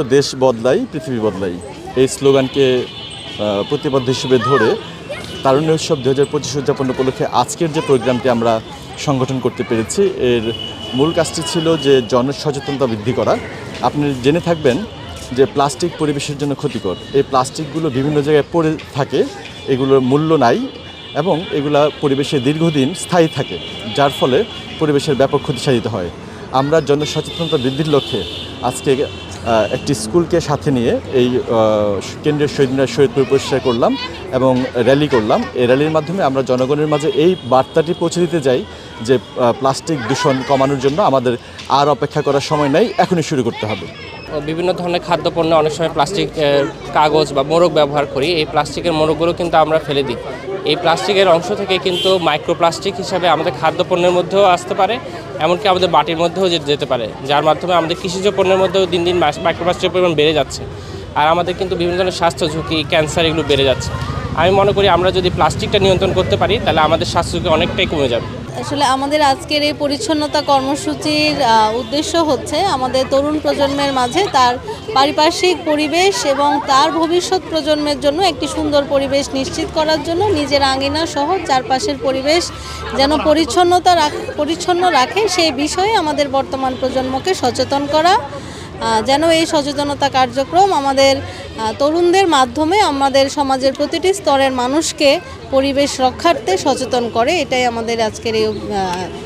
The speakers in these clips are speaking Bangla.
দেশ বদলাই পৃথিবী বদলাই। এই স্লোগানকে আহ, প্রতিবদ্ধ হিসেবে ধরে তারুণ্য উৎসব দু হাজার পঁচিশ উদযাপন উপলক্ষে আজকের যে প্রোগ্রামটি আমরা সংগঠন করতে পেরেছি এর মূল কাজটি ছিল যে জনসচেতনতা বৃদ্ধি করা। আপনি জেনে থাকবেন যে প্লাস্টিক পরিবেশের জন্য ক্ষতিকর। এই প্লাস্টিকগুলো বিভিন্ন জায়গায় পড়ে থাকে এগুলোর মূল্য নাই এবং এগুলা পরিবেশে দীর্ঘদিন স্থায়ী থাকে যার ফলে পরিবেশের ব্যাপক ক্ষতি সাধিত হয়। আমরা জনসচেতনতা বৃদ্ধির লক্ষ্যে আজকে একটি স্কুলকে সাথে নিয়ে এই কেন্দ্রীয় শহীদ মিনার শহীদপুর পরিষ্কার করলাম এবং র্যালি করলাম। এই র্যালির মাধ্যমে আমরা জনগণের মাঝে এই বার্তাটি পৌঁছে দিতে যাই যে প্লাস্টিক দূষণ কমানোর জন্য আমাদের আর অপেক্ষা করার সময় নেই, এখনই শুরু করতে হবে। বিভিন্ন ধরনের খাদ্যপণ্য অনেক সময় প্লাস্টিক কাগজ বা মোরগ ব্যবহার করি। এই প্লাস্টিকের মোরগগুলো কিন্তু আমরা ফেলে দিই। এই প্লাস্টিকের অংশ থেকে কিন্তু মাইক্রোপ্লাস্টিক হিসাবে আমাদের খাদ্যপণ্যের মধ্যেও আসতে পারে, এমনকি আমাদের বাটির মধ্যেও যেতে পারে। যার মাধ্যমে আমাদের কৃষিজ পণ্যের মধ্যেও দিন দিন মাইক্রোপ্লাস্টিকের পরিমাণ বেড়ে যাচ্ছে। আর আমাদের কিন্তু বিভিন্ন ধরনের স্বাস্থ্য ঝুঁকি ক্যান্সার এগুলো বেড়ে যাচ্ছে। আমি মনে করি আমরা যদি প্লাস্টিকটা নিয়ন্ত্রণ করতে পারি, তাহলে আমাদের স্বাস্থ্য ঝুঁকি অনেকটাই কমে যাবে। আসলে আমাদের আজকের এই পরিচ্ছন্নতা কর্মসূচির উদ্দেশ্য হচ্ছে আমাদের তরুণ প্রজন্মের মাঝে তার পারিপার্শ্বিক পরিবেশ এবং তার ভবিষ্যৎ প্রজন্মের জন্য একটি সুন্দর পরিবেশ নিশ্চিত করার জন্য নিজের আঙিনা সহ চারপাশের পরিবেশ যেন পরিচ্ছন্নতা পরিচ্ছন্ন রাখে সেই বিষয়ে আমাদের বর্তমান প্রজন্মকে সচেতন করা। যেন এই সচেতনতা কার্যক্রম আমাদের তরুণদের মাধ্যমে আমাদের সমাজের প্রতিটি স্তরের মানুষকে পরিবেশ রক্ষার্থে সচেতন করে, এটাই আমাদের আজকের এই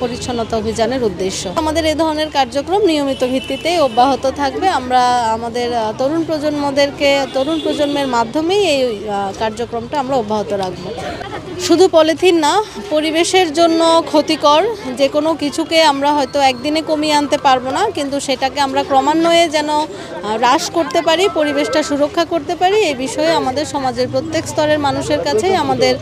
পরিচ্ছন্নতা অভিযানের উদ্দেশ্য। আমাদের এ ধরনের কার্যক্রম নিয়মিত ভিত্তিতে অব্যাহত থাকবে। আমরা আমাদের তরুণ প্রজন্মদেরকে, তরুণ প্রজন্মের মাধ্যমেই এই কার্যক্রমটা আমরা অব্যাহত রাখব। শুধু পলিথিন না, পরিবেশের জন্য ক্ষতিকর। যে কোনো কিছুকে আমরা হয়তো একদিনে কমিয়ে আনতে পারব না, কিন্তু সেটাকে আমরা ক্রমান্বয়ে যেন হ্রাস করতে পারি, পরিবেশটা সুরক্ষা করতে পারি এই বিষয়ে আমাদের সমাজের প্রত্যেক স্তরের মানুষের কাছেই আমাদের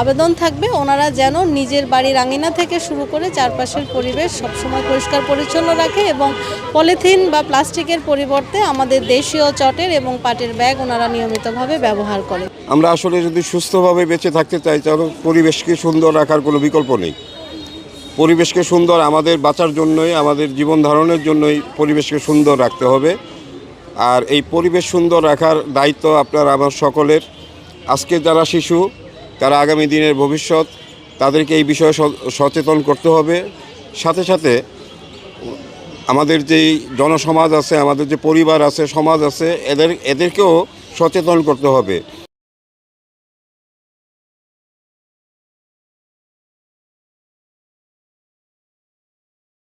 আবেদন থাকবে। ওনারা যেন নিজের বাড়ির আঙিনা থেকে শুরু করে চারপাশের পরিবেশ সবসময় পরিষ্কার পরিচ্ছন্ন রাখে এবং পলিথিন বা প্লাস্টিকের পরিবর্তে আমাদের দেশীয় চটের এবং পাটের ব্যাগ ওনারা নিয়মিতভাবে ব্যবহার করে। আমরা আসলে যদি সুস্থভাবে বেঁচে থাকতে চাই পরিবেশকে সুন্দর রাখার কোনো বিকল্প নেই। পরিবেশকে সুন্দর আমাদের বাঁচার জন্যই, আমাদের জীবন ধারণের জন্যই পরিবেশকে সুন্দর রাখতে হবে। আর এই পরিবেশ সুন্দর রাখার দায়িত্ব আপনার, আমার সকলের। আজকে যারা শিশু, তারা আগামী দিনের ভবিষ্যৎ, তাদেরকে এই বিষয়ে সচেতন করতে হবে। সাথে সাথে আমাদের যেই জনসমাজ আছে, আমাদের যে পরিবার আছে, সমাজ আছে, এদের, এদেরকেও সচেতন করতে হবে।